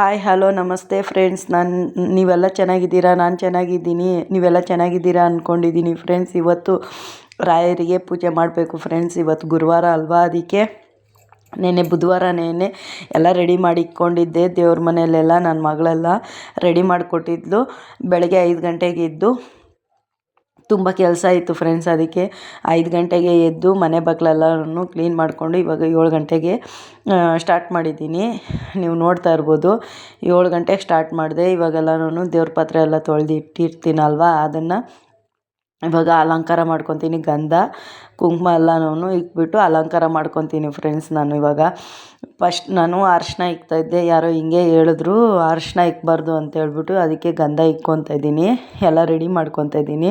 Hi hello ನಮಸ್ತೆ friends ನಾನು ನೀವೆಲ್ಲ ಚೆನ್ನಾಗಿದ್ದೀರಾ? ನಾನು ಚೆನ್ನಾಗಿದ್ದೀನಿ. ನೀವೆಲ್ಲ ಚೆನ್ನಾಗಿದ್ದೀರಾ ಅಂದ್ಕೊಂಡಿದ್ದೀನಿ ಫ್ರೆಂಡ್ಸ್ ಇವತ್ತು ರಾಯರಿಗೆ ಪೂಜೆ ಮಾಡಬೇಕು ಫ್ರೆಂಡ್ಸ್ ಇವತ್ತು ಗುರುವಾರ ಅಲ್ವಾ ಅದಕ್ಕೆ? ನೆನ್ನೆ ಬುಧವಾರ ನೆನ್ನೆ ಎಲ್ಲ ರೆಡಿ ಮಾಡಿ ಇಟ್ಕೊಂಡಿದ್ದೆ ದೇವ್ರ ಮನೆಯಲ್ಲೆಲ್ಲ ನನ್ನ ಮಗಳೆಲ್ಲ ರೆಡಿ ಮಾಡಿಕೊಟ್ಟಿದ್ಲು. ಬೆಳಗ್ಗೆ ಐದು ಗಂಟೆಗೆ ಎದ್ದು ತುಂಬ ಕೆಲಸ ಇತ್ತು ಫ್ರೆಂಡ್ಸ್ ಅದಕ್ಕೆ. ಐದು ಗಂಟೆಗೆ ಎದ್ದು ಮನೆ ಬಾಗಿಲೆಲ್ಲನೂ ಕ್ಲೀನ್ ಮಾಡಿಕೊಂಡು ಇವಾಗ ಏಳು ಗಂಟೆಗೆ ಸ್ಟಾರ್ಟ್ ಮಾಡಿದ್ದೀನಿ. ನೀವು ನೋಡ್ತಾ ಇರ್ಬೋದು, ಏಳು ಗಂಟೆಗೆ ಸ್ಟಾರ್ಟ್ ಮಾಡಿದೆ. ಇವಾಗೆಲ್ಲನೂ ದೇವ್ರ ಪಾತ್ರೆ ಎಲ್ಲ ತೊಳೆದು ಅದನ್ನು ಇವಾಗ ಅಲಂಕಾರ ಮಾಡ್ಕೊತೀನಿ ಗಂಧ, ಕುಂಕುಮ ಎಲ್ಲನೂ ಇಟ್ಬಿಟ್ಟು ಅಲಂಕಾರ ಮಾಡ್ಕೊತೀನಿ ಫ್ರೆಂಡ್ಸ್ ನಾನು ಇವಾಗ. ಫಸ್ಟ್ ನಾನು ಅರ್ಶಿನ ಇಕ್ತಾಯಿದ್ದೆ ಯಾರೋ ಹಿಂಗೆ ಹೇಳಿದ್ರು, ಅರ್ಶಿನ ಇಕ್ಬಾರ್ದು ಅಂತ ಹೇಳ್ಬಿಟ್ಟು ಅದಕ್ಕೆ ಗಂಧ ಇಕ್ಕೊತಾ ಇದ್ದೀನಿ, ಎಲ್ಲ ರೆಡಿ ಮಾಡ್ಕೊತಾ ಇದ್ದೀನಿ.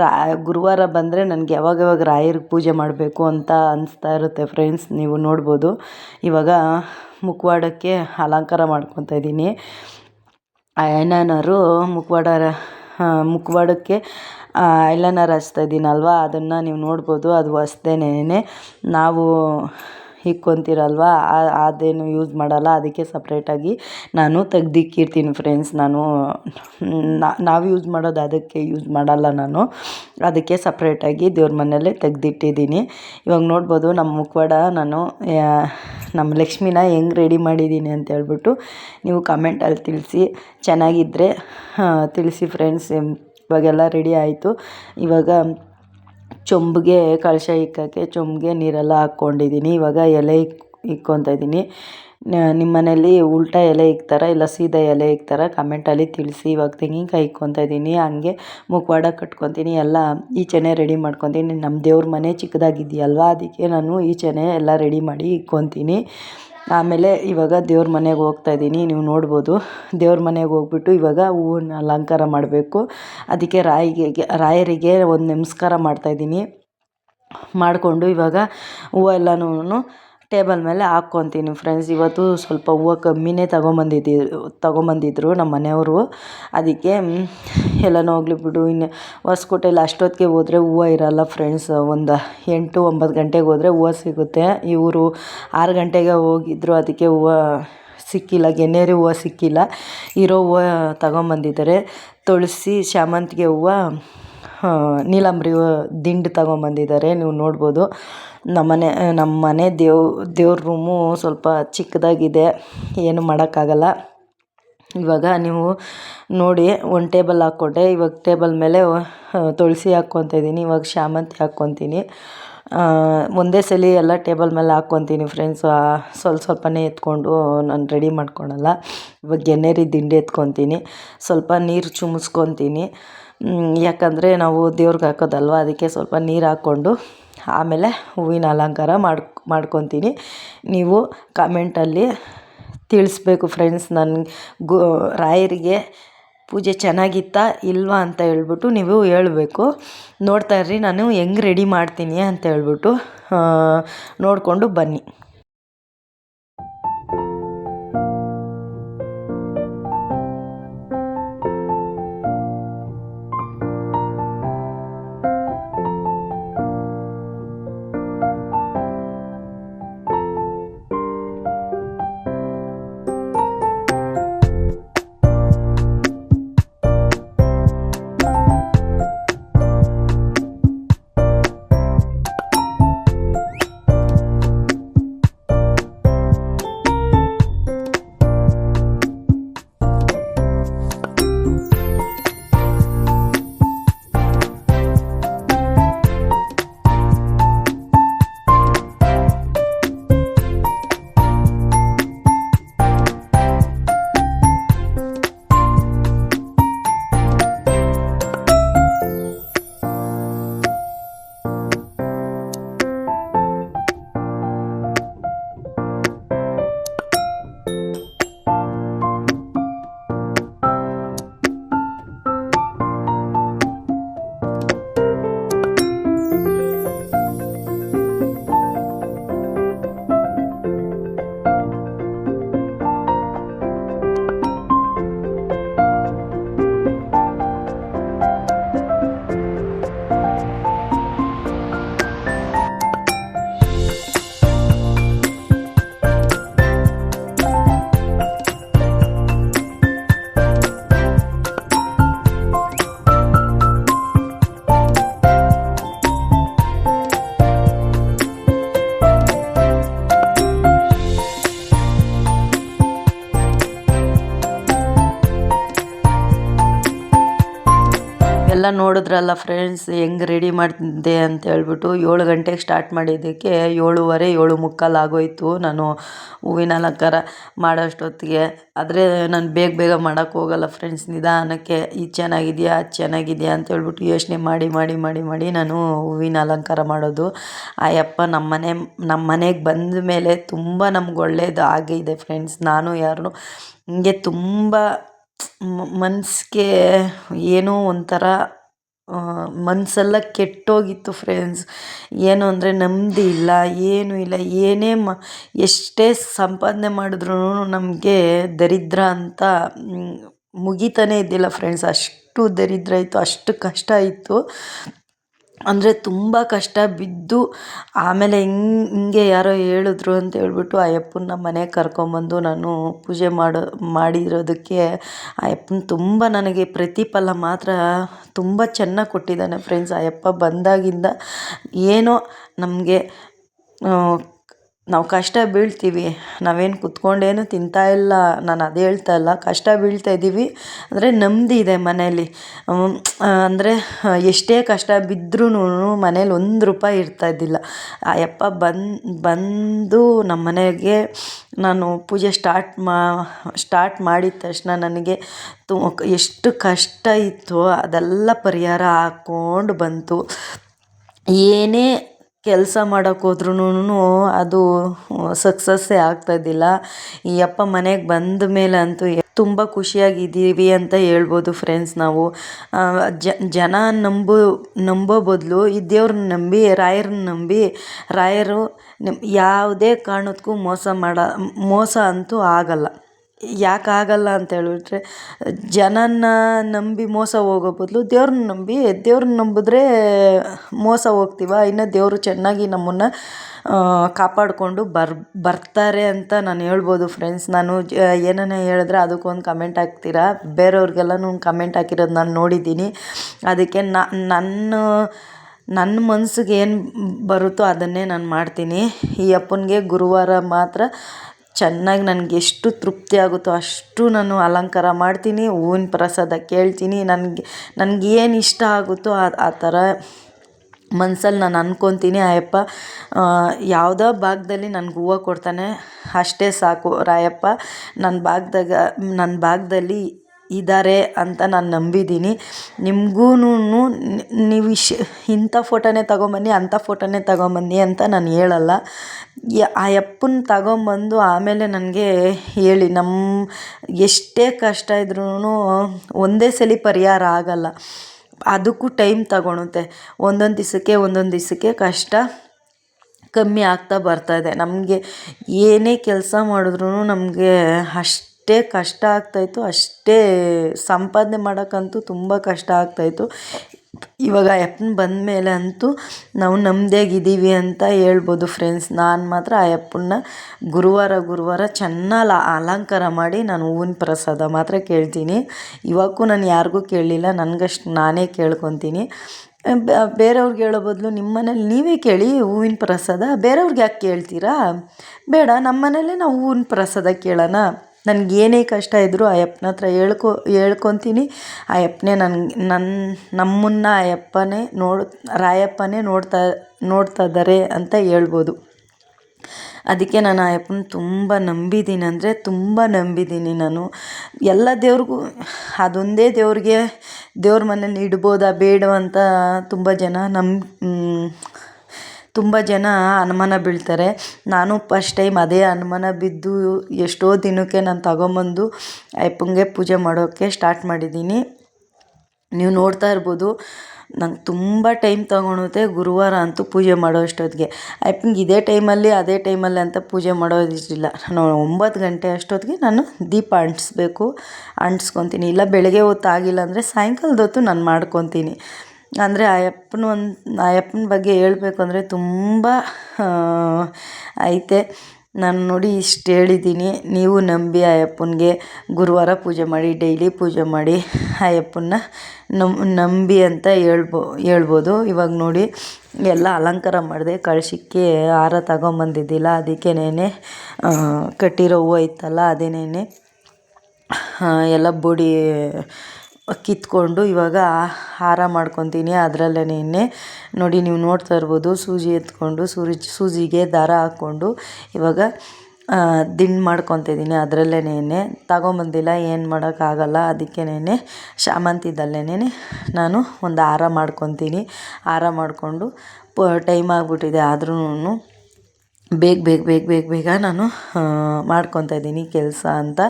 ರಾ, ಗುರುವಾರ ಬಂದರೆ ನನಗೆ ಯಾವಾಗ ಯಾವಾಗ ರಾಯರಿಗೆ ಪೂಜೆ ಮಾಡಬೇಕು ಅಂತ ಅನಿಸ್ತಾ ಇರುತ್ತೆ ಫ್ರೆಂಡ್ಸ್ ನೀವು ನೋಡ್ಬೋದು. ಇವಾಗ ಮುಖವಾಡಕ್ಕೆ ಅಲಂಕಾರ ಮಾಡ್ಕೊತಾ ಇದ್ದೀನಿ. ಐಲೈನರು ಮುಖವಾಡ ಮುಖವಾಡಕ್ಕೆ ಐಲೈನರ್ ಹಚ್ತಾ ಇದ್ದೀನಲ್ವ ಅದನ್ನು ನೀವು ನೋಡ್ಬೋದು, ಅದು ಹೊಸ್ದೇನೆ ನಾವು ಇಕ್ಕೊತೀರಲ್ವ ಅದೇನು ಯೂಸ್ ಮಾಡಲ್ಲ, ಅದಕ್ಕೆ ಸಪ್ರೇಟಾಗಿ ನಾನು ತೆಗ್ದಿಕ್ಕಿರ್ತೀನಿ ಫ್ರೆಂಡ್ಸ್ ನಾನು ನಾವು ಯೂಸ್ ಮಾಡೋದು ಅದಕ್ಕೆ ಯೂಸ್ ಮಾಡಲ್ಲ ನಾನು. ಅದಕ್ಕೆ ಸಪ್ರೇಟಾಗಿ ದೇವ್ರ ಮನೆಯಲ್ಲೇ ತೆಗ್ದಿಟ್ಟಿದ್ದೀನಿ. ಇವಾಗ ನೋಡ್ಬೋದು ನಮ್ಮ ಮುಖವಾಡ ನಾನು ನಮ್ಮ ಲಕ್ಷ್ಮಿನ ಹೆಂಗೆ ರೆಡಿ ಮಾಡಿದ್ದೀನಿ ಅಂತ ಹೇಳ್ಬಿಟ್ಟು ನೀವು ಕಮೆಂಟಲ್ಲಿ ತಿಳಿಸಿ. ಚೆನ್ನಾಗಿದ್ದರೆ ತಿಳಿಸಿ ಫ್ರೆಂಡ್ಸ್ ಇವಾಗೆಲ್ಲ ರೆಡಿ ಆಯಿತು. ಇವಾಗ ಚೊಂಬಿಗೆ ಕಳಶ ಇಕ್ಕೋಕ್ಕೆ ಚೊಂಬಿಗೆ ನೀರೆಲ್ಲ ಹಾಕ್ಕೊಂಡಿದ್ದೀನಿ ಇವಾಗ ಎಲೆ ಇಕ್, ಇಕ್ಕೊತಾ ಇದ್ದೀನಿ ನಿಮ್ಮ ಮನೇಲಿ ಉಲ್ಟಾ ಎಲೆ ಇಕ್ತಾರ ಇಲ್ಲ ಸೀದಾ ಎಲೆ ಇಕ್ತಾರ? ಕಮೆಂಟಲ್ಲಿ ತಿಳಿಸಿ. ಇವಾಗ ತೆಂಗಿನಕಾಯಿ ಇಕ್ಕೊತಾ ಇದ್ದೀನಿ ಹಂಗೆ ಮುಖವಾಡ ಕಟ್ಕೊತೀನಿ. ಎಲ್ಲ ಈಚೆನೆ ರೆಡಿ ಮಾಡ್ಕೊತೀನಿ. ನಮ್ಮ ದೇವ್ರ ಮನೆ ಚಿಕ್ಕದಾಗಿದೆಯಲ್ವ? ಅದಕ್ಕೆ ನಾನು ಈಚೆನೆ ಎಲ್ಲ ರೆಡಿ ಮಾಡಿ ಇಕ್ಕೊತೀನಿ. ಆಮೇಲೆ ಇವಾಗ ದೇವ್ರ ಮನೆಗೆ ಹೋಗ್ತಾ ಇದ್ದೀನಿ, ನೀವು ನೋಡ್ಬೋದು. ದೇವ್ರ ಮನೆಗೆ ಹೋಗ್ಬಿಟ್ಟು ಇವಾಗ ಹೂವನ್ನ ಅಲಂಕಾರ ಮಾಡಬೇಕು. ಅದಕ್ಕೆ ರಾಯಿಗೆ, ರಾಯರಿಗೆ ಒಂದು ನಮಸ್ಕಾರ ಮಾಡ್ತಾ ಇದ್ದೀನಿ. ಮಾಡಿಕೊಂಡು ಇವಾಗ ಹೂವು ಎಲ್ಲನೂ ಟೇಬಲ್ ಮೇಲೆ ಹಾಕ್ಕೊತೀನಿ ಫ್ರೆಂಡ್ಸ್. ಇವತ್ತು ಸ್ವಲ್ಪ ಹೂವು ಕಮ್ಮಿನೇ ತಗೊಂಬಂದಿದ್ದಿ, ತಗೊಂಬಂದಿದ್ರು ನಮ್ಮ ಮನೆಯವರು. ಅದಕ್ಕೆ ಎಲ್ಲನೂ ಹೋಗ್ಲಿ ಬಿಡು. ಇನ್ನು ಹೊಸ್ಕೋಟೆಯಲ್ಲಿ ಅಷ್ಟೊತ್ತಿಗೆ ಹೋದರೆ ಹೂವು ಇರಲ್ಲ ಫ್ರೆಂಡ್ಸ್. ಒಂದು ಎಂಟು ಒಂಬತ್ತು ಗಂಟೆಗೆ ಹೋದರೆ ಹೂವು ಸಿಗುತ್ತೆ. ಇವರು ಆರು ಗಂಟೆಗೆ ಹೋಗಿದ್ರು, ಅದಕ್ಕೆ ಹೂವು ಸಿಕ್ಕಿಲ್ಲ ಗೆನ್ನೇರಿ ಹೂವು ಸಿಕ್ಕಿಲ್ಲ. ಇರೋ ಹೂವು ತಗೊಂಬಂದಿದ್ದಾರೆ. ತುಳಸಿ, ಶ್ಯಾಮಂತಿಗೆ ಹೂವು ನೀಲಂಬರಿ ದಿಂಡು ತಗೊಂಬಂದಿದ್ದಾರೆ. ನೀವು ನೋಡ್ಬೋದು. ನಮ್ಮನೆ ನಮ್ಮ ಮನೆ ದೇವ್, ದೇವ್ರ ರೂಮು ಸ್ವಲ್ಪ ಚಿಕ್ಕದಾಗಿದೆ. ಏನು ಮಾಡೋಕ್ಕಾಗಲ್ಲ. ಇವಾಗ ನೀವು ನೋಡಿ, ಒಂದು ಟೇಬಲ್ ಹಾಕ್ಕೊಂಡೆ ಇವಾಗ ಟೇಬಲ್ ಮೇಲೆ ತುಳಸಿ ಹಾಕ್ಕೊತ ಇದ್ದೀನಿ ಇವಾಗ ಶಾಮಂತಿ ಹಾಕ್ಕೊತೀನಿ. ಒಂದೇ ಸಲ ಎಲ್ಲ ಟೇಬಲ್ ಮೇಲೆ ಹಾಕ್ಕೊತೀನಿ ಫ್ರೆಂಡ್ಸ್ ಸ್ವಲ್ಪ ಸ್ವಲ್ಪನೇ ಎತ್ಕೊಂಡು ನಾನು ರೆಡಿ ಮಾಡ್ಕೊಳಲ್ಲ. ಇವಾಗ ಗೆನ್ನೇರಿ ದಿಂಡಿ ಎತ್ಕೊತೀನಿ. ಸ್ವಲ್ಪ ನೀರು ಚಿಮ್ಸ್ಕೊತೀನಿ. ಯಾಕಂದರೆ ನಾವು ದೇವ್ರಿಗೆ ಹಾಕೋದಲ್ವ? ಅದಕ್ಕೆ ಸ್ವಲ್ಪ ನೀರು ಹಾಕ್ಕೊಂಡು ಆಮೇಲೆ ಹೂವಿನ ಅಲಂಕಾರ ಮಾಡಿ ಮಾಡ್ಕೊತೀನಿ. ನೀವು ಕಮೆಂಟಲ್ಲಿ ತಿಳಿಸ್ಬೇಕು ಫ್ರೆಂಡ್ಸ್ ನನ್ನ ಗು, ರಾಯರಿಗೆ ಪೂಜೆ ಚೆನ್ನಾಗಿತ್ತಾ ಇಲ್ವಾ ಅಂತ ಹೇಳ್ಬಿಟ್ಟು ನೀವು ಹೇಳಬೇಕು. ನೋಡ್ತಾ ಇರ್ರಿ, ನಾನು ಹೆಂಗೆ ರೆಡಿ ಮಾಡ್ತೀನಿ ಅಂತ ಹೇಳ್ಬಿಟ್ಟು ನೋಡಿಕೊಂಡು ಬನ್ನಿ. ಎಲ್ಲ ನೋಡಿದ್ರಲ್ಲ ಫ್ರೆಂಡ್ಸ್ ಹೆಂಗೆ ರೆಡಿ ಮಾಡ್ತಿದ್ದೆ ಅಂತ ಹೇಳ್ಬಿಟ್ಟು ಏಳು ಗಂಟೆಗೆ ಸ್ಟಾರ್ಟ್ ಮಾಡಿದ್ದಕ್ಕೆ ಏಳುವರೆ, ಏಳು ಮುಕ್ಕಾಲು ಆಗೋಯಿತು ನಾನು ಹೂವಿನ ಅಲಂಕಾರ ಮಾಡೋಷ್ಟೊತ್ತಿಗೆ. ಆದರೆ ನಾನು ಬೇಗ ಬೇಗ ಮಾಡೋಕ್ಕೆ ಹೋಗಲ್ಲ ಫ್ರೆಂಡ್ಸ್ ನಿಧಾನಕ್ಕೆ ಈ ಚೆನ್ನಾಗಿದೆಯಾ, ಅದು ಚೆನ್ನಾಗಿದೆಯಾ ಅಂತ ಹೇಳ್ಬಿಟ್ಟು ಯೋಚನೆ ಮಾಡಿ ಮಾಡಿ ಮಾಡಿ ಮಾಡಿ ನಾನು ಹೂವಿನ ಅಲಂಕಾರ ಮಾಡೋದು. ಆ ಯಪ್ಪ ನಮ್ಮ ಮನೆ ನಮ್ಮ ಮನೆಗೆ ಬಂದ ಮೇಲೆ ತುಂಬ ನಮ್ಗೆ ಒಳ್ಳೆಯದು ಆಗಿದೆ ಫ್ರೆಂಡ್ಸ್ ನಾನು ಯಾರು ಹಿಂಗೆ ತುಂಬ ಮನಸ್ಸಿಗೆ ಏನೋ ಒಂಥರ ಮನಸ್ಸೆಲ್ಲ ಕೆಟ್ಟೋಗಿತ್ತು ಫ್ರೆಂಡ್ಸ್ ಏನು ಅಂದರೆ ನೆಮ್ಮದಿ ಇಲ್ಲ, ಏನೂ ಇಲ್ಲ, ಏನೇ ಮ, ಎಷ್ಟೇ ಸಂಪಾದನೆ ಮಾಡಿದ್ರೂ ನಮಗೆ ದರಿದ್ರ ಅಂತ ಮುಗಿತಾನೇ ಇದ್ದಿಲ್ಲ ಫ್ರೆಂಡ್ಸ್ ಅಷ್ಟು ದರಿದ್ರ ಇತ್ತು, ಅಷ್ಟು ಕಷ್ಟ ಇತ್ತು. ಅಂದರೆ ತುಂಬ ಕಷ್ಟ ಬಿದ್ದು ಆಮೇಲೆ ಹಿಂಗೆ ಹಿಂಗೆ ಯಾರೋ ಹೇಳಿದ್ರು ಅಂತ ಹೇಳ್ಬಿಟ್ಟು ಆ ಮನೆ ಮನೆಗೆ ಕರ್ಕೊಂಬಂದು ನಾನು ಪೂಜೆ ಮಾಡೋ, ಮಾಡಿರೋದಕ್ಕೆ ಆ ಯಪ್ಪನ ತುಂಬ ನನಗೆ ಪ್ರತಿಫಲ ಮಾತ್ರ ತುಂಬ ಚೆನ್ನಾಗಿ ಕೊಟ್ಟಿದ್ದಾನೆ ಫ್ರೆಂಡ್ಸ್ ಆ ಬಂದಾಗಿಂದ ಏನೋ ನಮಗೆ ನಾವು ಕಷ್ಟ ಬೀಳ್ತೀವಿ, ನಾವೇನು ಕುತ್ಕೊಂಡೇನು ತಿಂತಾ ಇಲ್ಲ, ನಾನು ಅದು ಹೇಳ್ತಾ ಇಲ್ಲ, ಕಷ್ಟ ಬೀಳ್ತಾ ಇದ್ದೀವಿ ಅಂದರೆ ನೆಮ್ಮದಿ ಇದೆ ಮನೇಲಿ. ಅಂದರೆ ಎಷ್ಟೇ ಕಷ್ಟ ಬಿದ್ರೂ ಮನೇಲಿ ಒಂದು ರೂಪಾಯಿ ಇರ್ತಾ ಇದ್ದಿಲ್ಲ. ಆ, ಯಪ್ಪ, ಬಂದು ಬಂದು ನಮ್ಮ ಮನೆಗೆ ನಾನು ಪೂಜೆ ಸ್ಟಾರ್ಟ್ ಮಾ, ಸ್ಟಾರ್ಟ್ ಮಾಡಿದ ತಕ್ಷಣ ನನಗೆ ತು, ಎಷ್ಟು ಕಷ್ಟ ಇತ್ತೋ ಅದೆಲ್ಲ ಪರಿಹಾರ ಹಾಕ್ಕೊಂಡು ಬಂತು. ಏನೇ ಕೆಲಸ ಮಾಡೋಕ್ಕೆ ಹೋದ್ರುನು ಅದು ಸಕ್ಸಸ್ಸೇ ಆಗ್ತಾಯಿದ್ದಿಲ್ಲ ಈ ಅಪ್ಪ ಮನೆಗೆ ಬಂದ ಮೇಲೆ ಅಂತೂ ತುಂಬ ಖುಷಿಯಾಗಿದ್ದೀವಿ ಅಂತ ಹೇಳ್ಬೋದು ಫ್ರೆಂಡ್ಸ್ ನಾವು. ಜನ ನಂಬು, ನಂಬೋ ಬದಲು ಈ ದೇವ್ರನ್ನ ನಂಬಿ, ರಾಯರನ್ನ ನಂಬಿ, ರಾಯರು ಯಾವುದೇ ಕಾರಣಕ್ಕೂ ಮೋಸ ಮಾಡ, ಮೋಸ ಅಂತೂ ಆಗಲ್ಲ. ಯಾಕೆ ಆಗಲ್ಲ ಅಂತ ಹೇಳಿಬಿಟ್ರೆ ಜನನ ನಂಬಿ ಮೋಸ ಹೋಗೋ ಬದಲು ದೇವ್ರನ್ನ ನಂಬಿ, ದೇವ್ರನ್ನ ನಂಬಿದ್ರೆ ಮೋಸ ಹೋಗ್ತೀವ? ಇನ್ನು ದೇವರು ಚೆನ್ನಾಗಿ ನಮ್ಮನ್ನು ಕಾಪಾಡಿಕೊಂಡು ಬರ್, ಬರ್ತಾರೆ ಅಂತ ನಾನು ಹೇಳ್ಬೋದು ಫ್ರೆಂಡ್ಸ್ ನಾನು ಜ ಏನನ್ನ ಹೇಳಿದ್ರೆ ಅದಕ್ಕೊಂದು ಕಮೆಂಟ್ ಹಾಕ್ತೀರಾ? ಬೇರೆಯವ್ರಿಗೆಲ್ಲನೂ ಕಮೆಂಟ್ ಹಾಕಿರೋದು ನಾನು ನೋಡಿದ್ದೀನಿ. ಅದಕ್ಕೆ ನನ್ನ ನನ್ನ ಮನಸ್ಸಿಗೆ ಏನು ಬರುತ್ತೋ ಅದನ್ನೇ ನಾನು ಮಾಡ್ತೀನಿ. ಈ ಅಪ್ಪನಿಗೆ ಗುರುವಾರ ಮಾತ್ರ ಚೆನ್ನಾಗಿ ನನಗೆ ಎಷ್ಟು ತೃಪ್ತಿ ಆಗುತ್ತೋ ಅಷ್ಟು ನಾನು ಅಲಂಕಾರ ಮಾಡ್ತೀನಿ, ಹೂವಿನ ಪ್ರಸಾದ ಕೇಳ್ತೀನಿ, ನನಗೆ ನನಗೆ ಏನು ಇಷ್ಟ ಆಗುತ್ತೋ ಆ ಆ ಥರ ಮನ್ಸಲ್ಲಿ ನಾನು ಅಂದ್ಕೊತೀನಿ ಆಯಪ್ಪ. ಯಾವುದೋ ಭಾಗದಲ್ಲಿ ನನ್ಗೆ ಹೂವು ಕೊಡ್ತಾನೆ, ಅಷ್ಟೇ ಸಾಕು ರಾಯಪ್ಪ. ನನ್ನ ಭಾಗ್ದಾಗ ನನ್ನ ಭಾಗದಲ್ಲಿ ಇದ್ದಾರೆ ಅಂತ ನಾನು ನಂಬಿದ್ದೀನಿ. ನಿಮಗೂ ನೀವು ಇಶ್, ಇಂಥ ಫೋಟೋನೇ ತಗೊಂಬನ್ನಿ, ಅಂಥ ಫೋಟೋನೇ ತಗೊಂಬನ್ನಿ ಅಂತ ನಾನು ಹೇಳಲ್ಲ. ಆ ಯಪ್ಪನ ತಗೊಂಬಂದು ಆಮೇಲೆ ನನಗೆ ಹೇಳಿ ನಮ್ಮ ಎಷ್ಟೇ ಕಷ್ಟ ಇದ್ರೂ ಒಂದೇ ಸಲ ಪರಿಹಾರ ಆಗಲ್ಲ. ಅದಕ್ಕೂ ಟೈಮ್ ತಗೊಳುತ್ತೆ ಒಂದೊಂದು ದಿವಸಕ್ಕೆ ಒಂದೊಂದು ದಿವಸಕ್ಕೆ ಕಷ್ಟ ಕಮ್ಮಿ ಆಗ್ತಾ ಬರ್ತಾಯಿದೆ ನಮಗೆ ಏನೇ ಕೆಲಸ ಮಾಡಿದ್ರೂ ನಮಗೆ ಅಷ್ಟೇ ಕಷ್ಟ ಆಗ್ತಾಯಿತ್ತು ಅಷ್ಟೇ ಸಂಪಾದನೆ ಮಾಡೋಕ್ಕಂತೂ ತುಂಬ ಕಷ್ಟ ಆಗ್ತಾಯಿತ್ತು ಇವಾಗ ಆ ಅಪ್ಪನ ಬಂದ ಮೇಲೆ ಅಂತೂ ನಾವು ನೆಮ್ಮದಿಯಾಗಿದ್ದೀವಿ ಅಂತ ಹೇಳ್ಬೋದು ಫ್ರೆಂಡ್ಸ್ ನಾನು ಮಾತ್ರ ಆ ಅಪ್ಪನ್ನ ಗುರುವಾರ ಗುರುವಾರ ಚೆನ್ನಾಗಿ ಅಲಂಕಾರ ಮಾಡಿ ನಾನು ಹೂವಿನ ಪ್ರಸಾದ ಮಾತ್ರ ಕೇಳ್ತೀನಿ. ಇವಾಗೂ ನಾನು ಯಾರಿಗೂ ಕೇಳಲಿಲ್ಲ, ನನಗಷ್ಟು ನಾನೇ ಕೇಳ್ಕೊತೀನಿ. ಬೇರೆಯವ್ರಿಗೆ ಹೇಳೋ ಬದಲು ನಿಮ್ಮ ಮನೇಲಿ ನೀವೇ ಕೇಳಿ ಹೂವಿನ ಪ್ರಸಾದ. ಬೇರೆಯವ್ರಿಗೆ ಯಾಕೆ ಕೇಳ್ತೀರಾ? ಬೇಡ ನಮ್ಮ ಮನೇಲೇ ನಾವು ಹೂವಿನ ಪ್ರಸಾದ ಕೇಳೋಣ. ನನಗೆ ಏನೇ ಕಷ್ಟ ಇದ್ದರೂ ಆ ಯಪ್ಪನ ಹತ್ರ ಹೇಳ್ಕೊ, ಹೇಳ್ಕೊತೀನಿ. ಆ ಯಪ್ಪನೇ ನನ್ಗೆ ನನ್ನ ನಮ್ಮನ್ನು ಆ ಯಪ್ಪನೇ ನೋಡ್, ರಾಯಪ್ಪನೇ ನೋಡ್ತಾ ನೋಡ್ತಾ ಇದ್ದಾರೆ ಅಂತ ಹೇಳ್ಬೋದು. ಅದಕ್ಕೆ ನಾನು ಆ ಯಪ್ಪನ ತುಂಬ ನಂಬಿದ್ದೀನಿ ಅಂದರೆ ತುಂಬ ನಂಬಿದ್ದೀನಿ ನಾನು. ಎಲ್ಲ ದೇವ್ರಿಗೂ, ಅದೊಂದೇ ದೇವ್ರಿಗೆ ದೇವ್ರ ಮನೇಲಿ ಇಡ್ಬೋದಾ ಬೇಡವಂತ ತುಂಬ ಜನ ನಮ್ಮ ತುಂಬ ಜನ ಅನುಮಾನ ಬೀಳ್ತಾರೆ. ನಾನು ಫಸ್ಟ್ ಟೈಮ್ ಅದೇ ಅನುಮಾನ ಬಿದ್ದು ಎಷ್ಟೋ ದಿನಕ್ಕೆ ನಾನು ತಗೊಂಬಂದು ಅಯ್ಯಪ್ಪಂಗೆ ಪೂಜೆ ಮಾಡೋಕ್ಕೆ ಸ್ಟಾರ್ಟ್ ಮಾಡಿದ್ದೀನಿ. ನೀವು ನೋಡ್ತಾ ಇರ್ಬೋದು, ನಂಗೆ ತುಂಬ ಟೈಮ್ ತಗೊಳುತ್ತೆ ಗುರುವಾರ ಅಂತೂ ಪೂಜೆ ಮಾಡೋ ಅಷ್ಟೊತ್ತಿಗೆ. ಅಯ್ಯಪ್ಪಂಗೆ ಇದೇ ಟೈಮಲ್ಲಿ, ಅದೇ ಟೈಮಲ್ಲಿ ಅಂತ ಪೂಜೆ ಮಾಡೋದಿರಲಿಲ್ಲ. ನಾನು ಒಂಬತ್ತು ಗಂಟೆ ಅಷ್ಟೊತ್ತಿಗೆ ನಾನು ದೀಪ ಅಂಟಿಸ್ಬೇಕು, ಅಂಟಿಸ್ಕೊತೀನಿ. ಇಲ್ಲ, ಬೆಳಗ್ಗೆ ಹೊತ್ತು ಆಗಿಲ್ಲ ಅಂದರೆ ಸಾಯಂಕಾಲದ ಹೊತ್ತು ನಾನು ಮಾಡ್ಕೊತೀನಿ. ಅಂದರೆ ಆ ಒಂದು ಆ ಬಗ್ಗೆ ಹೇಳಬೇಕು ಅಂದರೆ ತುಂಬ ಐತೆ. ನಾನು ನೋಡಿ ಇಷ್ಟು ಹೇಳಿದ್ದೀನಿ ನೀವು ನಂಬಿ ಆ ಗುರುವಾರ ಪೂಜೆ ಮಾಡಿ, ಡೈಲಿ ಪೂಜೆ ಮಾಡಿ ಆ ಅಪ್ಪನ್ನ ನಂಬಿ ಅಂತ ಹೇಳ್ಬೋ, ಹೇಳ್ಬೋದು. ಇವಾಗ ನೋಡಿ ಎಲ್ಲ ಅಲಂಕಾರ ಮಾಡಿದೆ ಕಳಶಕ್ಕೆ ಹಾರ ತಗೊಂಬಂದಿದ್ದಿಲ್ಲ ಅದಕ್ಕೇನೆ ಕಟ್ಟಿರೋ ಹೂವು ಇತ್ತಲ್ಲ ಅದೇನೇನೆ ಎಲ್ಲ ಬುಡಿ ಕಿತ್ಕೊಂಡು ಇವಾಗ ಹಾರ ಮಾಡ್ಕೊತೀನಿ ಅದರಲ್ಲೇನೆ ನೋಡಿ, ನೀವು ನೋಡ್ತಾ ಇರ್ಬೋದು, ಸೂಜಿ ಎತ್ಕೊಂಡು, ಸೂರಿ, ಸೂಜಿಗೆ ದಾರ ಹಾಕ್ಕೊಂಡು ಇವಾಗ ದಿಂಡು ಮಾಡ್ಕೊತಿದ್ದೀನಿ ಅದರಲ್ಲೇನೆ ತಗೊಂಬಂದಿಲ್ಲ, ಏನು ಮಾಡೋಕ್ಕಾಗಲ್ಲ ಅದಕ್ಕೇನೆ ಶಾಮಂತಿದಲ್ಲೇ ನಾನು ಒಂದು ಹಾರ ಮಾಡ್ಕೊತೀನಿ. ಹಾರ ಮಾಡಿಕೊಂಡು, ಪ, ಟೈಮ್ ಆಗಿಬಿಟ್ಟಿದೆ ಆದ್ರೂ ಬೇಗ ಬೇಗ ಬೇಗ ಬೇಗ ಬೇಗ ನಾನು ಮಾಡ್ಕೊತಾ ಇದ್ದೀನಿ ಕೆಲಸ ಅಂತ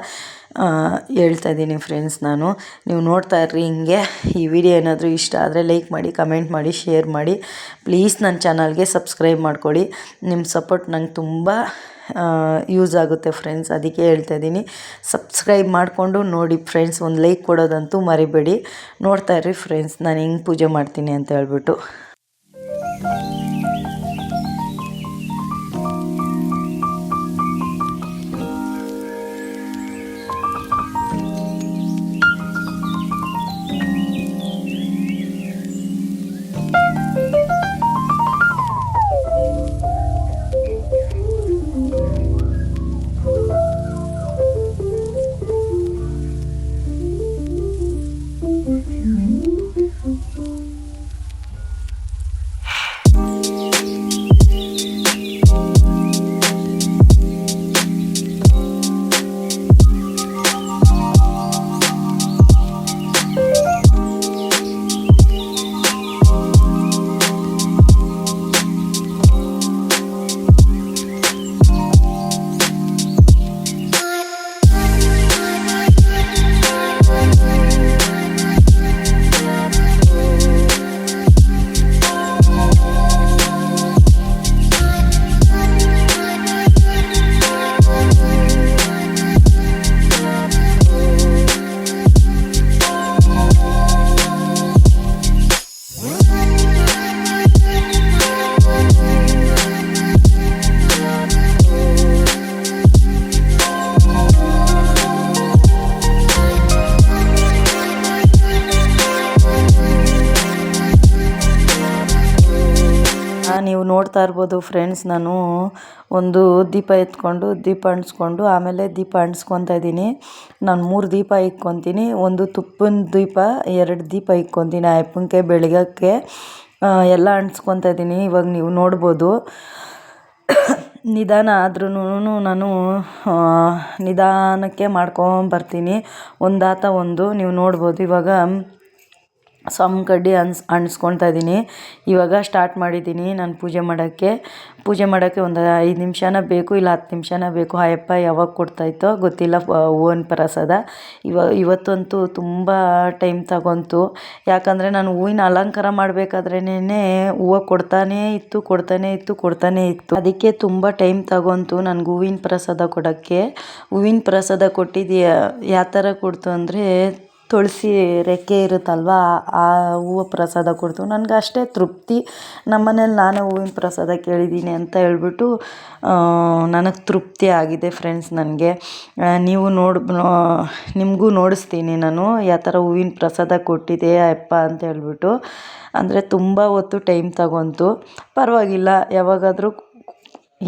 ಹೇಳ್ತಾ ಇದ್ದೀನಿ ಫ್ರೆಂಡ್ಸ್ ನಾನು. ನೀವು ನೋಡ್ತಾ ಇರ್ರಿ ಹಿಂಗೆ. ಈ ವಿಡಿಯೋ ಏನಾದರೂ ಇಷ್ಟ ಆದರೆ ಲೈಕ್ ಮಾಡಿ ಕಮೆಂಟ್ ಮಾಡಿ ಶೇರ್ ಮಾಡಿ. ಪ್ಲೀಸ್ ನನ್ನ ಚಾನಲ್ಗೆ ಸಬ್ಸ್ಕ್ರೈಬ್ ಮಾಡ್ಕೊಳ್ಳಿ ನಿಮ್ಮ ಸಪೋರ್ಟ್ ನಂಗೆ ತುಂಬ ಯೂಸ್ ಆಗುತ್ತೆ ಫ್ರೆಂಡ್ಸ್ ಅದಕ್ಕೆ ಹೇಳ್ತಾ ಇದ್ದೀನಿ. ಸಬ್ಸ್ಕ್ರೈಬ್ ಮಾಡಿಕೊಂಡು ನೋಡಿ ಫ್ರೆಂಡ್ಸ್ ಒಂದು ಲೈಕ್ ಕೊಡೋದಂತೂ ಮರಿಬೇಡಿ. ನೋಡ್ತಾ ಇರ್ರಿ ಫ್ರೆಂಡ್ಸ್ ನಾನು ಹೆಂಗೆ ಪೂಜೆ ಮಾಡ್ತೀನಿ ಅಂತ ಹೇಳ್ಬಿಟ್ಟು. ನೋಡ್ತಾ ಇರ್ಬೋದು ಫ್ರೆಂಡ್ಸ್ ನಾನು ಒಂದು ದೀಪ ಎತ್ಕೊಂಡು, ದೀಪ ಅಂಟಿಸ್ಕೊಂಡು, ಆಮೇಲೆ ದೀಪ ಅಂಟಿಸ್ಕೊತಾ ಇದ್ದೀನಿ. ನಾನು ಮೂರು ದೀಪ ಇಕ್ಕೊತೀನಿ. ಒಂದು ತುಪ್ಪನ ದೀಪ, ಎರಡು ದೀಪ ಇಕ್ಕೊತೀನಿ ಆ ಅಪ್ಪನಿಗೆ ಬೆಳಗಕ್ಕೆ. ಎಲ್ಲ ಅಂಟಿಸ್ಕೊತಾ ಇದ್ದೀನಿ. ಇವಾಗ ನೀವು ನೋಡ್ಬೋದು. ನಿಧಾನ ಆದ್ರೂ ನಾನು ನಿಧಾನಕ್ಕೆ ಮಾಡ್ಕೊಂಬರ್ತೀನಿ. ಒಂದಾತ ಒಂದು, ನೀವು ನೋಡ್ಬೋದು. ಇವಾಗ ಸಮ್ ಕಡ್ಡಿ ಅನ್ಸ್, ಅಂಟ್ಸ್ಕೊಳ್ತಾ ಇದ್ದೀನಿ. ಇವಾಗ ಸ್ಟಾರ್ಟ್ ಮಾಡಿದ್ದೀನಿ ನಾನು ಪೂಜೆ ಮಾಡೋಕ್ಕೆ. ಪೂಜೆ ಮಾಡೋಕ್ಕೆ ಒಂದು ಐದು ನಿಮಿಷನ ಬೇಕು, ಇಲ್ಲ ಹತ್ತು ನಿಮಿಷನ ಬೇಕು. ಅಯ್ಯಪ್ಪ ಯಾವಾಗ ಕೊಡ್ತಾಯಿತ್ತೋ ಗೊತ್ತಿಲ್ಲ ಹೂವನ್ ಪ್ರಸಾದ. ಇವ, ಇವತ್ತಂತೂ ತುಂಬ ಟೈಮ್ ತಗೊಂತು. ಯಾಕಂದರೆ ನಾನು ಹೂವಿನ ಅಲಂಕಾರ ಮಾಡಬೇಕಾದ್ರೇ ಹೂವು ಕೊಡ್ತಾನೇ ಇತ್ತು ಕೊಡ್ತಾನೇ ಇತ್ತು ಕೊಡ್ತಾನೇ ಇತ್ತು. ಅದಕ್ಕೆ ತುಂಬ ಟೈಮ್ ತಗೊಂತು ನನಗೆ ಹೂವಿನ ಪ್ರಸಾದ ಕೊಡೋಕ್ಕೆ. ಹೂವಿನ ಪ್ರಸಾದ ಕೊಟ್ಟಿದ್ದು ಯಾವ ಥರ ಕೊಡ್ತು ಅಂದರೆ ತುಳಸಿ ರೆಕ್ಕೆ ಇರುತ್ತಲ್ವ, ಆ ಹೂವು ಪ್ರಸಾದ ಕೊಡ್ತು. ನನಗೆ ಅಷ್ಟೇ ತೃಪ್ತಿ. ನಮ್ಮ ಮನೇಲಿ ನಾನೇ ಹೂವಿನ ಪ್ರಸಾದ ಕೇಳಿದ್ದೀನಿ ಅಂತ ಹೇಳ್ಬಿಟ್ಟು ನನಗೆ ತೃಪ್ತಿ ಆಗಿದೆ ಫ್ರೆಂಡ್ಸ್ ನನಗೆ. ನೀವು ನೋಡಿ ನಿಮಗೂ ನೋಡಿಸ್ತೀನಿ ನಾನು ಯಾವ ಥರ ಹೂವಿನ ಪ್ರಸಾದ ಕೊಟ್ಟಿದೆ ಅಪ್ಪ ಅಂತ ಹೇಳ್ಬಿಟ್ಟು. ಅಂದರೆ ತುಂಬ ಹೊತ್ತು ಟೈಮ್ ತಗೊಂತು. ಪರವಾಗಿಲ್ಲ, ಯಾವಾಗಾದರೂ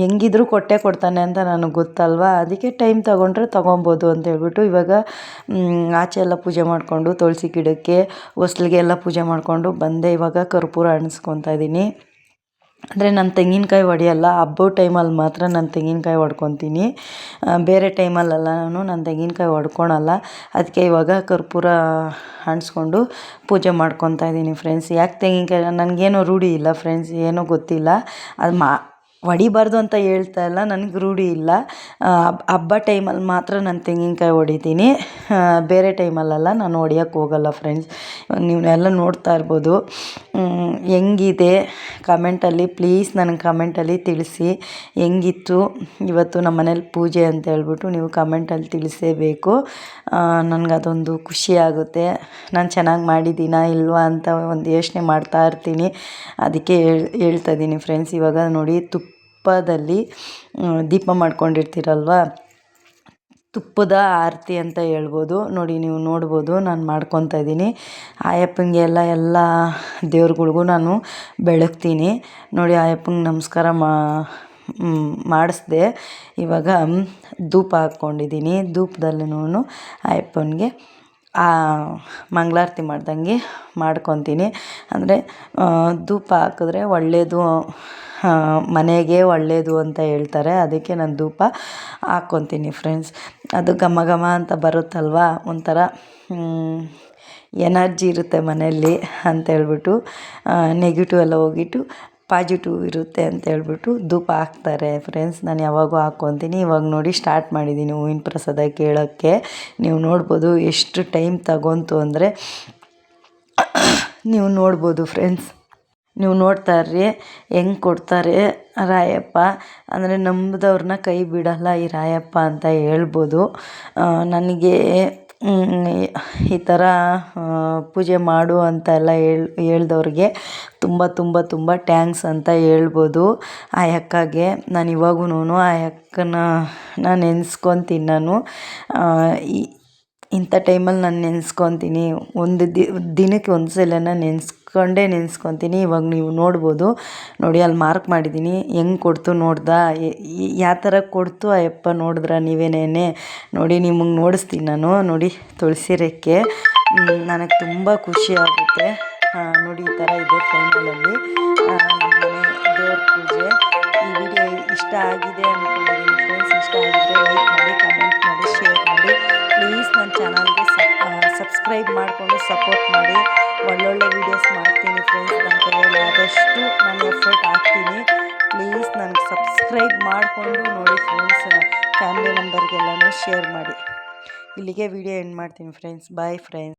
ಹೆಂಗಿದ್ರು ಕೊಟ್ಟೇ ಕೊಡ್ತಾನೆ ಅಂತ ನನಗೆ ಗೊತ್ತಲ್ವ? ಅದಕ್ಕೆ ಟೈಮ್ ತಗೊಂಡ್ರೆ ತೊಗೊಬೋದು ಅಂತ ಹೇಳ್ಬಿಟ್ಟು ಇವಾಗ ಆಚೆ ಎಲ್ಲ ಪೂಜೆ ಮಾಡಿಕೊಂಡು ತುಳಸಿ ಗಿಡಕ್ಕೆ ಹೊಸ್ಲಿಗೆ ಎಲ್ಲ ಪೂಜೆ ಮಾಡಿಕೊಂಡು ಬಂದೆ ಇವಾಗ ಕರ್ಪೂರ ಅಣಿಸ್ಕೊತಾ ಇದ್ದೀನಿ. ಅಂದರೆ ನಾನು ತೆಂಗಿನಕಾಯಿ ಹೊಡೆಯಲ್ಲ ಹಬ್ಬದ ಟೈಮಲ್ಲಿ ಮಾತ್ರ ನಾನು ತೆಂಗಿನಕಾಯಿ ಹೊಡ್ಕೊತೀನಿ ಬೇರೆ ಟೈಮಲ್ಲೆಲ್ಲ ನಾನು ನಾನು ತೆಂಗಿನಕಾಯಿ ಹೊಡ್ಕೊಳಲ್ಲ ಅದಕ್ಕೆ ಇವಾಗ ಕರ್ಪೂರ ಅಣಿಸ್ಕೊಂಡು ಪೂಜೆ ಮಾಡ್ಕೊತಾ ಇದ್ದೀನಿ ಫ್ರೆಂಡ್ಸ್ ಯಾಕೆ ತೆಂಗಿನಕಾಯಿ, ನನಗೇನೋ ರೂಢಿ ಇಲ್ಲ ಫ್ರೆಂಡ್ಸ್ ಏನೋ ಗೊತ್ತಿಲ್ಲ. ಅದು ಮಾ ಹೊಡಿಬಾರ್ದು ಅಂತ ಹೇಳ್ತಾ ಇಲ್ಲ, ನನಗೆ ರೂಢಿ ಇಲ್ಲ. ಹಬ್ಬ ಟೈಮಲ್ಲಿ ಮಾತ್ರ ನಾನು ತೆಂಗಿನಕಾಯಿ ಹೊಡಿತೀನಿ. ಬೇರೆ ಟೈಮಲ್ಲೆಲ್ಲ ನಾನು ಹೊಡಿಯೋಕ್ಕೆ ಹೋಗಲ್ಲ ಫ್ರೆಂಡ್ಸ್. ನೀವನ್ನೆಲ್ಲ ನೋಡ್ತಾ ಇರ್ಬೋದು. ಹೆಂಗಿದೆ? ಕಮೆಂಟಲ್ಲಿ, ಪ್ಲೀಸ್ ನನಗೆ ಕಮೆಂಟಲ್ಲಿ ತಿಳಿಸಿ. ಹೆಂಗಿತ್ತು? ಇವತ್ತು ನಮ್ಮ ಮನೇಲಿ ಪೂಜೆ ಅಂತ ಹೇಳ್ಬಿಟ್ಟು ನೀವು ಕಮೆಂಟಲ್ಲಿ ತಿಳಿಸೇಬೇಕು. ನನಗದೊಂದು ಖುಷಿ ಆಗುತ್ತೆ. ನಾನು ಚೆನ್ನಾಗಿ ಮಾಡಿದ್ದೀನಾ ಇಲ್ವಾ ಅಂತ ಒಂದು ಯೋಚನೆ ಮಾಡ್ತಾ ಇರ್ತೀನಿ. ಅದಕ್ಕೆ ಹೇಳ್, ಹೇಳ್ತಾ ಇದ್ದೀನಿ ಫ್ರೆಂಡ್ಸ್. ಇವಾಗ ನೋಡಿ ತುಪ್ಪ ತುಪ್ಪದಲ್ಲಿ ದೀಪ ಮಾಡ್ಕೊಂಡಿರ್ತೀರಲ್ವ? ತುಪ್ಪದ ಆರತಿ ಅಂತ ಹೇಳ್ಬೋದು. ನೋಡಿ, ನೀವು ನೋಡ್ಬೋದು, ನಾನು ಮಾಡ್ಕೊತಾ ಇದ್ದೀನಿ. ಆಯಪ್ಪಂಗೆ ಎಲ್ಲ ಎಲ್ಲ ದೇವ್ರುಗಳ್ಗೂ ನಾನು ಬೆಳಗ್ತೀನಿ. ನೋಡಿ, ಆಯಪ್ಪಂಗೆ ನಮಸ್ಕಾರ ಮಾ ಮಾಡಿಸ್ದೆ. ಇವಾಗ ಧೂಪ ಹಾಕ್ಕೊಂಡಿದ್ದೀನಿ. ಧೂಪದಲ್ಲೂ ಆಯಪ್ಪನಿಗೆ ಆ, ಮಂಗಳಾರತಿ ಮಾಡ್ದಂಗೆ ಮಾಡ್ಕೊತೀನಿ. ಅಂದರೆ ಧೂಪ ಹಾಕಿದ್ರೆ ಒಳ್ಳೆಯದು ಮನೆಗೆ ಒಳ್ಳೆಯದು ಅಂತ ಹೇಳ್ತಾರೆ. ಅದಕ್ಕೆ ನಾನು ಧೂಪ ಹಾಕ್ಕೊತೀನಿ ಫ್ರೆಂಡ್ಸ್ ಅದು ಘಮ ಘಮ ಅಂತ ಬರುತ್ತಲ್ವ? ಒಂಥರ ಎನರ್ಜಿ ಇರುತ್ತೆ ಮನೆಯಲ್ಲಿ ಅಂತೇಳ್ಬಿಟ್ಟು ನೆಗೆಟಿವ್ ಎಲ್ಲ ಹೋಗಿಟ್ಟು ಪಾಸಿಟಿವ್ ಇರುತ್ತೆ ಅಂತ ಹೇಳ್ಬಿಟ್ಟು ಧೂಪ ಹಾಕ್ತಾರೆ ಫ್ರೆಂಡ್ಸ್ ನಾನು ಯಾವಾಗೂ ಹಾಕ್ಕೊತೀನಿ ಇವಾಗ ನೋಡಿ ಸ್ಟಾರ್ಟ್ ಮಾಡಿದ್ದೀನಿ ಹೂವಿನ ಪ್ರಸಾದ ಕೇಳೋಕ್ಕೆ. ನೀವು ನೋಡ್ಬೋದು ಎಷ್ಟು ಟೈಮ್ ತಗೊತು ಅಂದರೆ, ನೀವು ನೋಡ್ಬೋದು ಫ್ರೆಂಡ್ಸ್ ನೀವು ನೋಡ್ತಾ ಇರ್ರಿ ಹೆಂಗ್ ಕೊಡ್ತಾರೆ ರಾಯಪ್ಪ. ಅಂದರೆ ನಂಬಿದವ್ರನ್ನ ಕೈ ಬಿಡಲ್ಲ ಈ ರಾಯಪ್ಪ ಅಂತ ಹೇಳ್ಬೋದು. ನನಗೆ ಈ ಥರ ಪೂಜೆ ಮಾಡು ಅಂತೆಲ್ಲ ಹೇಳಿ, ಹೇಳ್ದವ್ರಿಗೆ ತುಂಬ ತುಂಬ ತುಂಬ ಟ್ಯಾಂಕ್ಸ್ ಅಂತ ಹೇಳ್ಬೋದು. ಆ ಅಕ್ಕಗೆ, ನಾನು ಇವಾಗೂನು ಆ ಅಕ್ಕನ ನಾನು ನೆನೆಸ್ಕೊತೀನಿ ನಾನು. ಇಂಥ ಟೈಮಲ್ಲಿ ನಾನು ನೆನೆಸ್ಕೊತೀನಿ. ಒಂದು ದಿನಕ್ಕೆ ಒಂದು ಸಲನ ನೆನ್ಸ್ಕೊಂಡೇ, ನೆನೆಸ್ಕೊತೀನಿ. ಇವಾಗ ನೀವು ನೋಡ್ಬೋದು. ನೋಡಿ, ಅಲ್ಲಿ ಮಾರ್ಕ್ ಮಾಡಿದ್ದೀನಿ. ಹೆಂಗೆ ಕೊಡ್ತು ನೋಡ್ದಾ? ಯಾವ ಥರ ಕೊಡ್ತು ಆ ಯಪ್ಪ ನೋಡಿದ್ರ ನೀವೇನೇನೆ? ನೋಡಿ, ನಿಮಗೆ ನೋಡಿಸ್ತೀನಿ ನಾನು. ನೋಡಿ, ತುಳಸಿ ರೆಕ್ಕೆ. ನನಗೆ ತುಂಬ ಖುಷಿ ಆಗುತ್ತೆ. ನೋಡಿ, ಈ ಥರ ಇದೆ ಫೈನಲಲ್ಲಿ ದೇವ್ರ ಪೂಜೆ. ಈ ವಿಡಿಯೋ ಇಷ್ಟ ಆಗಿದೆ ಅಂದ್ಕೊಂಡಿದ್ದೀನಿ ಫ್ರೆಂಡ್ಸ್ ಇಷ್ಟ ಆಗಿದೆ ಲೈಕ್ ಮಾಡಿ ಸಬ್ಸ್ಕ್ರೈಬ್ ಮಾಡಿಕೊಂಡು ಸಪೋರ್ಟ್ ಮಾಡಿ. ಒಳ್ಳೊಳ್ಳೆ ವೀಡಿಯೋಸ್ ಮಾಡ್ತೀನಿ ಫ್ರೆಂಡ್ಸ್ ನನ್ನ ಕೈಯಲ್ಲಿ ಆದಷ್ಟು ನಾನು ಎಫರ್ಟ್ ಹಾಕ್ತೀನಿ. ಪ್ಲೀಸ್ ನನಗೆ ಸಬ್ಸ್ಕ್ರೈಬ್ ಮಾಡಿಕೊಂಡು ನೋಡಿ ಫ್ರೆಂಡ್ಸ್ ಫ್ಯಾಮಿಲಿ ಮೆಂಬರ್ಗೆಲ್ಲನೂ ಶೇರ್ ಮಾಡಿ. ಇಲ್ಲಿಗೆ ವಿಡಿಯೋ ಎಂಡ್ ಮಾಡ್ತೀನಿ ಫ್ರೆಂಡ್ಸ್ ಬಾಯ್ ಫ್ರೆಂಡ್ಸ್